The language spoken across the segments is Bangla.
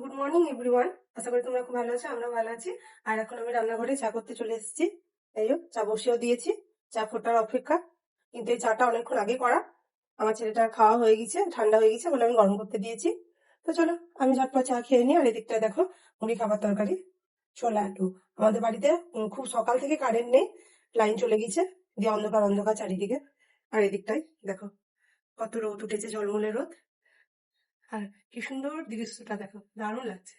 গুড মর্নিং এভরিওয়ান আশা করি তোমরা খুব ভালো আছো আমরা ভালো আছি। আর এখন আমি রান্নাঘরে চা করতে চলে এসেছি। এই চা বসিয়েও দিয়েছি। চা ফোটার অপেক্ষা। কিন্তু এই চাটা অনেকক্ষণ আগে করা। আমার ছেলেটা খাওয়া হয়ে গেছে, ঠান্ডা হয়ে গেছে, বলে আমি গরম করতে দিয়েছি। তো চলো, আমি ঝটপট চা খেয়ে নিই, আর এদিকটায় দেখো, মুড়ি খাবার তরকারি। ছোলা, আলু। আমাদের বাড়িতে খুব সকাল থেকে কারেন্ট নেই। লাইন চলে গেছে, দিয়ে অন্ধকার অন্ধকার চারিদিকে। আর এদিকটাই দেখো, কত রোদ উঠেছে, ঝলমলে রোদ। আর কি সুন্দর দৃশ্যটা দেখো দারুণ লাগছে।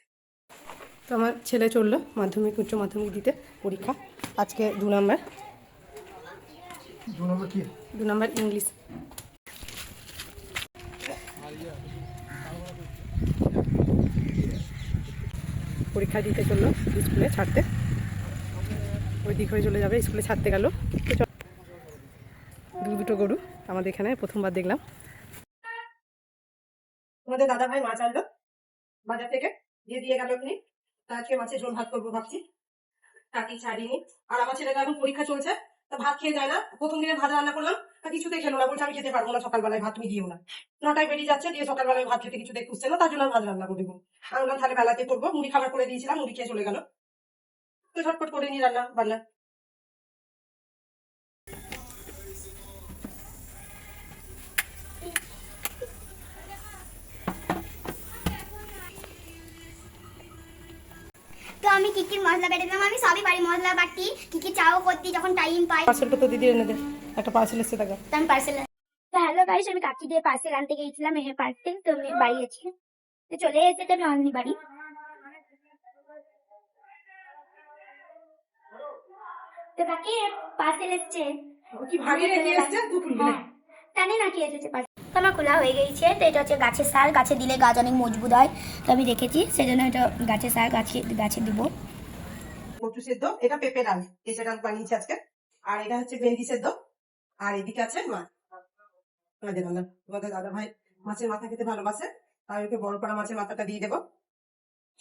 তো আমার ছেলে চলল মাধ্যমিক উচ্চ মাধ্যমিক দিতে পরীক্ষা। আজকে দু নম্বর। দু নম্বর কি? দু নম্বর ইংলিশ। পরীক্ষা দিতে চলল স্কুলে ছাড়তে। ওই দিক হয়ে চলে যাবে স্কুলে ছাড়তে গেল। দু দুটো গরু আমাদের এখানে প্রথমবার দেখলাম। তোমাদের দাদা ভাই মাছ আনলো বাজার থেকে দিয়ে দিয়ে গেল এমনি তা আজকে মাছের ঝোল ভাত করব ভাবছি। টাকি ছাড়িনি আর আমার ছেলেটা এখন পরীক্ষা চলছে। তা ভাত খেয়ে যায় না। প্রথম দিনে ভাত রান্না করলাম। তা কিছুতে খেলো না। বলছে, আমি খেতে পারব না। সকালবেলায় ভাত তুমি দিও না। নটায় বেরিয়ে যাচ্ছে। দিয়ে সকালবেলায় ভাত খেতে কিছুতে খুঁজছে না। তার জন্য ভাত রান্না করে দেবো। আমি তাহলে বেলাতে করব। মুড়ি খাবার করে দিয়েছিলাম। মুড়ি খেয়ে চলে গেল। তো ঝটপট করে নি রান্না বান্না তো আমি কি কি মশলা বেটে দিলাম? আমি সবই বাড়ি মশলা বাটি কি কি চাও করতে যখন টাইম পাই। পার্সেলটা তো দিদি এনে দে একটা পার্সেল এসছে টাকা তো আমি পার্সেল তো হ্যালো গাইস আমি কাকি দিয়ে পার্সেল আনতে গিয়েছিলাম এই পার্সেল তো আমি বাড়ি আছি। তো চলে এসেছে আমি অনলি বাড়ি। তো কাকি পার্সেল এসছে। কি ভারী রেখে এসছে? তুই খুলবি না হ্যাঁ। জানি না কি এসেছে পার্সেল তো আমার খোলা হয়ে গেছে। তো এটা হচ্ছে গাছের সার। গাছে দিলে গাছ অনেক মজবুত হয়। তো আমি রেখেছি। সেজন্য এটা গাছের সার গাছে গাছে দিব। কচু সেদ্ধ। এটা পেঁপে ডাল। কেঁচে ডাল বানিয়েছি আজকে। আর এটা হচ্ছে ভেন্ডি সেদ্ধ। আর এদিকে আছে মাছ তোমাদের দাদা ভাই মাছের মাথা খেতে ভালোবাসে। আর ওকে বড় করা মাছের মাথাটা দিয়ে দেবো।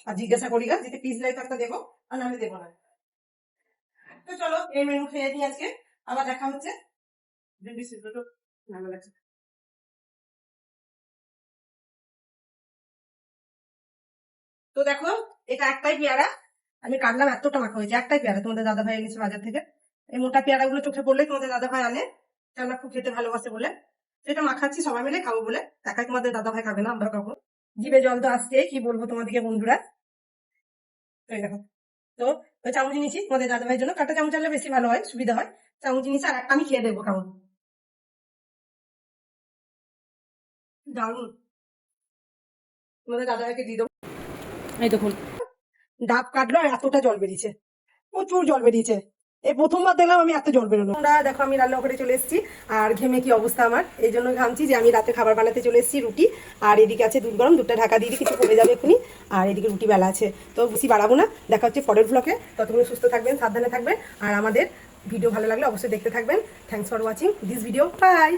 আর জিজ্ঞাসা করি গা, যদি পিস লাইট একটা দেবো। আর নাহলে দেবো না। তো চলো, এই মেনু খেয়ে নিই আজকে। আবার দেখা হচ্ছে। ভেন্ডি সেদ্ধ তো ভালো লাগছে। তো দেখো, এটা একটাই পেয়ারা। আমি কাটলাম এতটা মাখা হয়েছে একটাই পেয়ারা তোমাদের দাদা ভাই এনেছে বাজার থেকে। এই মোটা পেয়ারা গুলো চোখে পড়লে তোমাদের দাদা ভাই আনে আমরা খুব খেতে ভালোবাসে বলে। সেটা মাখাচ্ছি, সবাই মিলে খাব বলে। একাই তোমাদের দাদা ভাই খাবে না আমরা খাব। জিভে জল তো আসছে কি বলব তোমাদেরকে বন্ধুরা? তো চামচ নিয়েছি তোমাদের দাদা ভাইয়ের জন্য। কাটা চামচ আনলে বেশি ভালো হয়, সুবিধা হয়। চামচ নিয়েছি আর একটা আমি খেয়ে দেবো, কেমন? দারুণ তোমাদের দাদা ভাইকে দিয়ে দেবো। এই দেখুন। ডাব কাটলো আর এতটা জল বেরিয়েছে। প্রচুর জল বেরিয়েছে। এই প্রথমবার দেখলাম আমি এত জল বেরোলো। আমরা দেখো, আমি রান্না করে চলে এসেছি। আর ঘেমে কি অবস্থা আমার? এই জন্য ঘামছি যে আমি রাতে খাবার বানাতে চলে এসেছি রুটি। আর এদিকে আছে দুধ গরম, দুধটা ঢাকা দিয়ে কিছু কমে যাবে এখনই আর এদিকে রুটি বেলা আছে। তো বেশি বাড়াবো না। দেখা হচ্ছে পরের ব্লকে ততক্ষণ সুস্থ থাকবেন, সাবধানে থাকবেন। আর আমাদের ভিডিও ভালো লাগলে অবশ্যই দেখতে থাকবেন। Thanks for watching this video bye